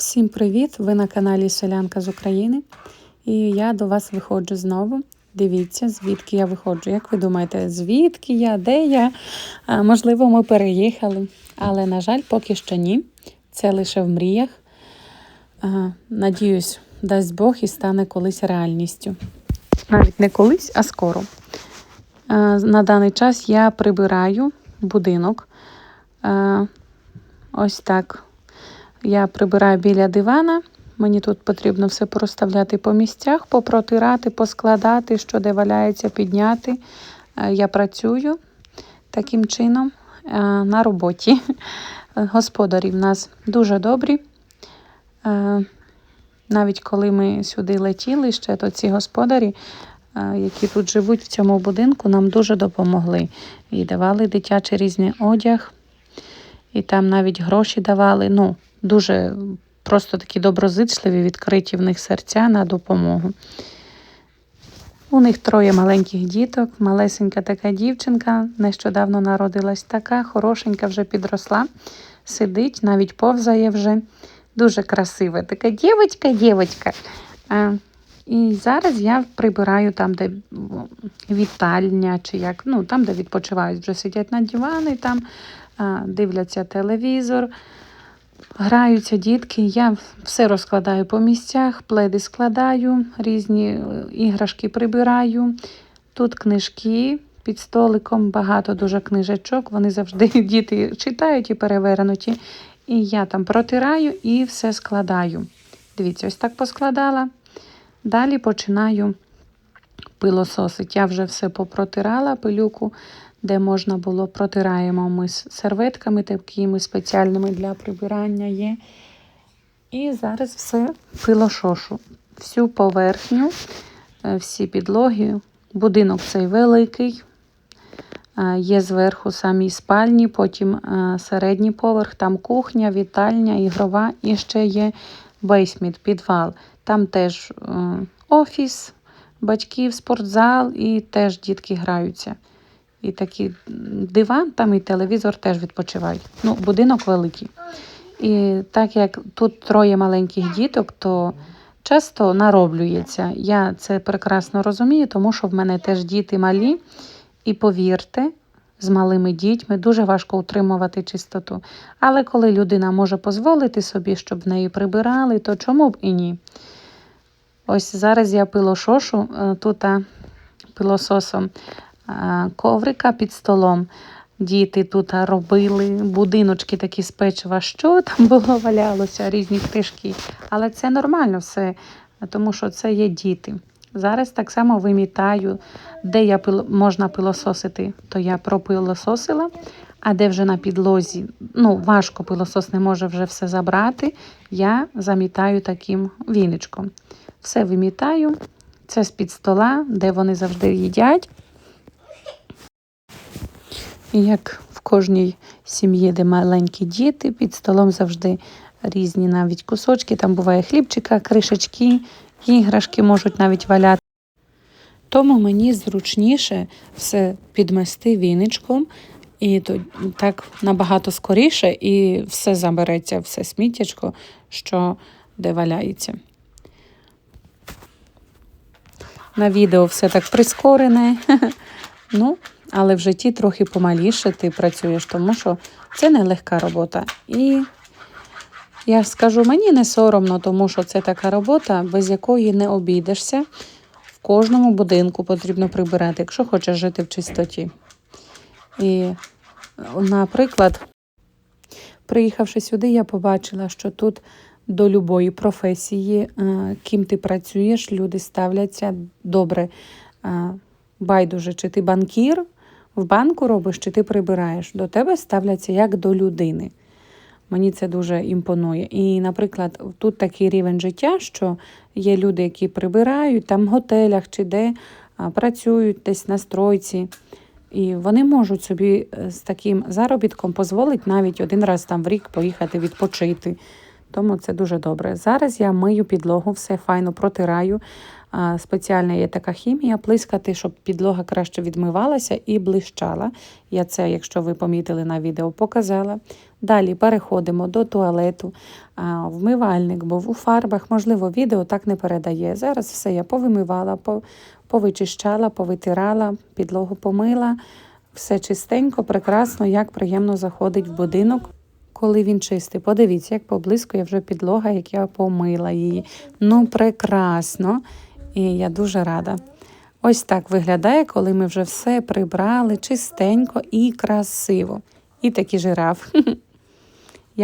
Всім привіт! Ви на каналі Селянка з України. І я до вас виходжу знову. Дивіться, звідки я виходжу. Як ви думаєте, звідки я, де я? А, можливо, ми переїхали, але, на жаль, поки що ні. Це лише в мріях. А, надіюсь, дасть Бог і стане колись реальністю. Навіть не колись, а скоро. А, на даний час я прибираю будинок. А, ось так. Я прибираю біля дивана. Мені тут потрібно все проставляти по місцях, попротирати, поскладати, що де валяється, підняти. Е, Я працюю таким чином е, на роботі. Господарі в нас дуже добрі. Е, Навіть коли ми сюди летіли ще, то ці господарі, які тут живуть в цьому будинку, нам дуже допомогли. І давали дитячий різний одяг, і там навіть гроші давали. Ну, дуже просто такі доброзичливі, відкриті в них серця на допомогу. У них троє маленьких діток, малесенька така дівчинка, нещодавно народилась така, хорошенька вже підросла, сидить, навіть повзає вже. Дуже красива. Така дівчинка, дівчинка. А, і зараз я прибираю там, де вітальня, чи як, ну, там, де відпочивають, вже сидять на дивані, там дивляться телевізор. Граються дітки, я все розкладаю по місцях, пледи складаю, різні е, іграшки прибираю. Тут книжки під столиком, багато дуже книжечок. Вони завжди діти читають і перевернуті. І я там протираю і все складаю. Дивіться, ось так поскладала. Далі починаю пилососити. Я вже все попротирала, пилюку де можна було протираємо ми серветками, такими спеціальними для прибирання є. І зараз все пилошошу. Всю поверхню, е, всі підлоги. Будинок цей великий. Е, Є зверху самі спальні, потім е, середній поверх, там кухня, вітальня, ігрова і ще є бейсміт, підвал. Там теж офіс, батьків, спортзал і теж дітки граються. І такий диван, там і телевізор теж відпочивають. Ну, будинок великий. І так як тут троє маленьких діток, то часто нароблюється. Я це прекрасно розумію, тому що в мене теж діти малі. І повірте, з малими дітьми дуже важко утримувати чистоту. Але коли людина може дозволити собі, щоб в неї прибирали, то чому б і ні? Ось зараз я пилошошу е, тут пилососом коврика під столом. Діти тут робили будиночки такі з печива. Що там було, валялося, різні книжки. Але це нормально все, тому що це є діти. Зараз так само вимітаю, де я пил... можна пилососити, то я пропилососила, а де вже на підлозі, ну, важко пилосос не може вже все забрати, я замітаю таким віничком. Все вимітаю, це з-під стола, де вони завжди їдять. І як в кожній сім'ї, де маленькі діти, під столом завжди різні навіть кусочки. Там буває хлібчика, кришечки, іграшки можуть навіть валяти. Тому мені зручніше все підмести віничком, і так набагато скоріше, і все забереться, все сміттячко, що де валяється. На відео все так прискорене. Ну, але в житті трохи помаліше ти працюєш, тому що це нелегка робота. І я скажу, мені не соромно, тому що це така робота, без якої не обійдешся. В кожному будинку потрібно прибирати, якщо хочеш жити в чистоті. І, наприклад, приїхавши сюди, я побачила, що тут до любої професії, е, ким ти працюєш, люди ставляться добре. Е, байдуже, чи ти банкір в банку робиш, чи ти прибираєш. До тебе ставляться як до людини. Мені це дуже імпонує. І, наприклад, тут такий рівень життя, що є люди, які прибирають там в готелях чи де працюють десь на стройці. І вони можуть собі е, з таким заробітком дозволити навіть один раз там в рік поїхати відпочити. Тому це дуже добре. Зараз я мию підлогу, все файно протираю. спеціальна є така хімія, плискати, щоб підлога краще відмивалася і блищала. Я це, якщо ви помітили на відео, показала. Далі переходимо до туалету. Вмивальник був у фарбах, можливо, відео так не передає. Зараз все я повимивала, повичищала, повитирала, підлогу помила. Все чистенько, прекрасно, як приємно заходить в будинок, коли він чистий. Подивіться, як поблискує вже підлога, як я помила її. Ну, прекрасно. І я дуже рада. Ось так виглядає, коли ми вже все прибрали чистенько і красиво. І такий жираф.